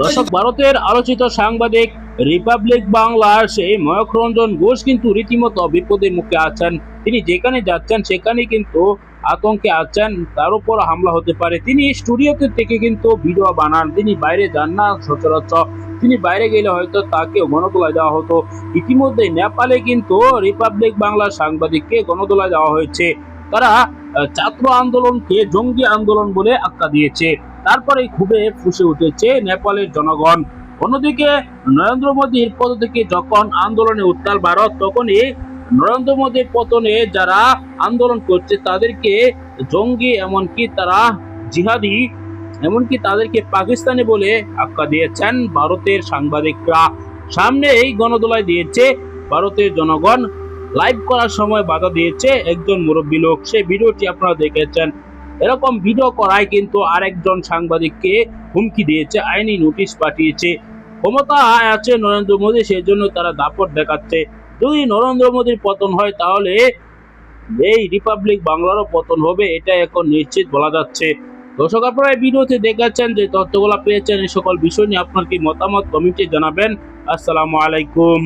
দর্শক, ভারতের আলোচিত সাংবাদিক রিপাবলিক বাংলার সেই ময়ূখ রঞ্জন ঘোষ কিন্তু রীতিমতো বিপদের মুখে আছেন। তিনি যেখানে যাচ্ছেন সেখানে কিন্তু আতঙ্কে আছেন। তার উপর হামলা হতে পারে। তিনি স্টুডিওতে থেকে কিন্তু ভিডিও বানান। তিনি বাইরে যান না সচরাচর। তিনি বাইরে গেলে হয়তো তাকে গণতলায় দেওয়া হতো। ইতিমধ্যে নেপালে কিন্তু রিপাবলিক বাংলার সাংবাদিককে গণতলায় দেওয়া হয়েছে। তারা ছাত্র আন্দোলনকে জঙ্গি আন্দোলন বলে আখ্যা দিয়েছে। তারপরে খুবই ফুসে উঠেছে নেপালের জনগণ। অন্যদিকে নরেন্দ্র মোদীর পদ থেকে যখন আন্দোলনে উত্তাল ভারত, তখনই নরেন্দ্র মোদীর পতনে যারা আন্দোলন করছে, তাদেরকে জঙ্গি এমনকি তারা জিহাদি এমনকি তাদেরকে পাকিস্তানি বলে আখ্যা দিয়েছেন ভারতের সাংবাদিকরা। সামনে এই গণদোলায় দিয়েছে ভারতের জনগণ। লাইভ করার সময় বাধা দিয়েছে একজন মুরব্বী লোক। সেই ভিডিওটি আপনারা দেখেছেন। এরকম ভিডিও করায় কিন্তু আরেকজন সাংবাদিককে হুমকি দিয়েছে, আইনি নোটিশ পাঠিয়েছে। ক্ষমতা আছে নরেন্দ্র মোদী সেই জন্য তারা দাপট দেখাচ্ছে। যদি নরেন্দ্র মোদীর পতন হয় তাহলে এই রিপাবলিক বাংলারও পতন হবে এটা এখন নিশ্চিত বলা যাচ্ছে। দর্শক, আপনারা ভিডিওতে দেখাচ্ছেন যে তথ্যগুলো পেয়েছেন, এই সকল বিষয় নিয়ে আপনার কি মতামত কমিটি জানাবেন। আসসালামু আলাইকুম।